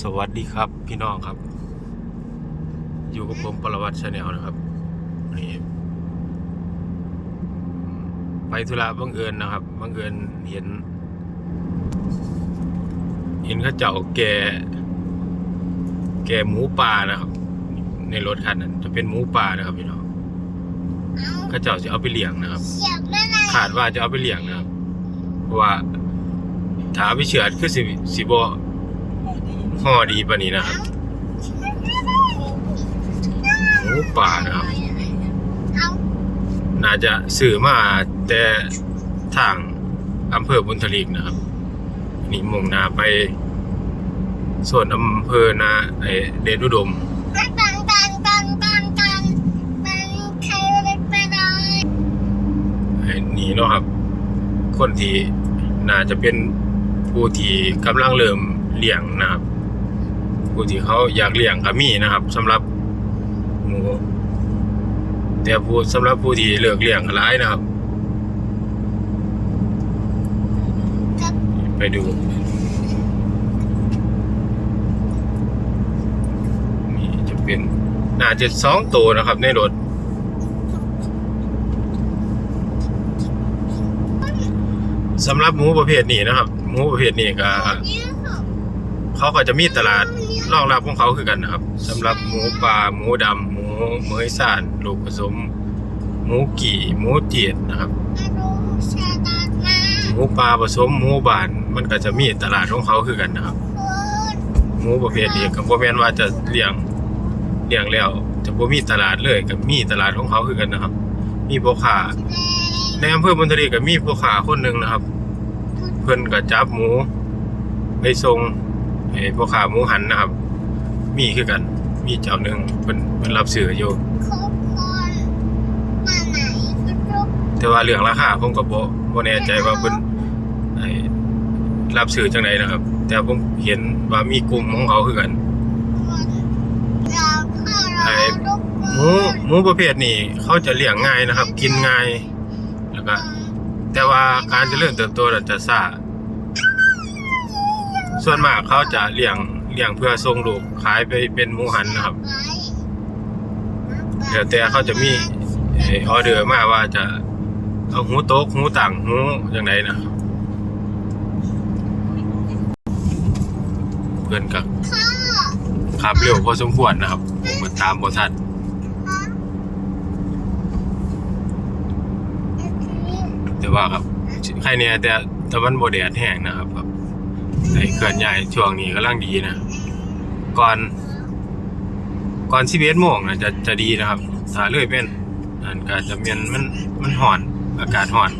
สวัสดีครับพี่น้องครับ อยู่กับผมปรวัตชาแนลนะครับนี่ไปธุระบังเอิญนะครับบังเอิญเห็น เห็นเข้าเจ้าแก่แก่หมูป่านะครับ ในรถคันนั้นจะเป็นหมูป่านะครับพี่น้องเข้าเจ้าจะเอาไปเลี้ยงนะครับเสียบไม่ได้ขาดว่าจะเอาไปเลี้ยงนะครับเพราะว่าถาไปเฉือดคือสิสิบ ห่อดีปานนี้นะครับหมูป่านะครับ น่าจะสื่อมาแต่ทางอำเภอบุญทลิกนะครับ นี่มุ่งนาไปส่วนอำเภอนาไอเดชอุดมตันตันตันตันตันตันมันใครเล็กไปเลยไอ้นี่เนาะครับ คนที่น่าจะเป็นผู้ที่กำลังเริ่มเลี้ยงนะครับ ผู้ที่เขาอยากเลี้ยงก็มีนะครับสำหรับหมูแต่ผู้สำหรับผู้ที่เลิกเลี้ยงก็หลายนะครับ ไปดูนี่จะเป็นน่าจะสองตัวนะครับ ในรถสำหรับหมูประเภทนี้นะครับ หมูประเภทนี้ก็ เนี่ยเหรอเขาก็จะมีตลาดรองรับของเขาคือกันนะครับสำหรับหมูป่าหมูดำหมูเมยซ่านลูกผสม หมูกี่หมูเจียดนะครับหมูป่าผสมหมูบานมันก็จะมีตลาดของเขาคือกันนะครับ หมูประเภทนี้ก็บ่แม่นว่าจะเลี้ยงเลี้ยงแล้วจะบ่มีตลาดเลยก็มีตลาดของเขาคือกันนะครับ มีพ่อค้าในอำเภอบุญทลีก็มีพ่อค้าคนหนึงนะครับ เพิ่นก็จับหมูไปส่ง ไอ้พ่อค้าหมูหันนะครับ มีคือกัน มีเจ้าหนึงเพิ่นเพิ่นรับซื้ออยู่ครบคนมาไหนก็ทุกแต่ว่าเรื่องราคาผมก็บ่บ่แน่ใจว่าเพิ่นไอ้รับซื้อจังไดนะครับ แต่ผมเห็นว่ามีกลุ่มของเขาคือกันคนเราเข้าเราทุกคหมูนหมูประเภทนี้เขาจะเลี้ยงง่ายนะครับ กินง่ายแล้วก็แต่ว่าการเจริญเติบโตน่ะจะช้า ส่วนมากเขาจะเลี้ยงเลี้ยงเพื่อส่งลูกขายไปเป็นหมูหันนะครับเดี๋ยวแต่เขาจะมีออเดอร์มาว่าจะเอาหูโต๊กหูต่างหูอย่างไรนะครับเพื่อนกับขับเร็วพอสมควรนะครับผมก็ตามบทันพ่อแต่ว่าครับใครเนี่ยแต่แต่มันโบแดดแห้งนะครับ ไอ้เขื่อนใหญ่ช่วงนี้กำลังดีนะ ก่อน ก่อนสิบเอ็ดโมงนะจะจะดีนะครับถ้าเลยเป็นอันก็จะเมียนมันมันห่อน อากาศห่อน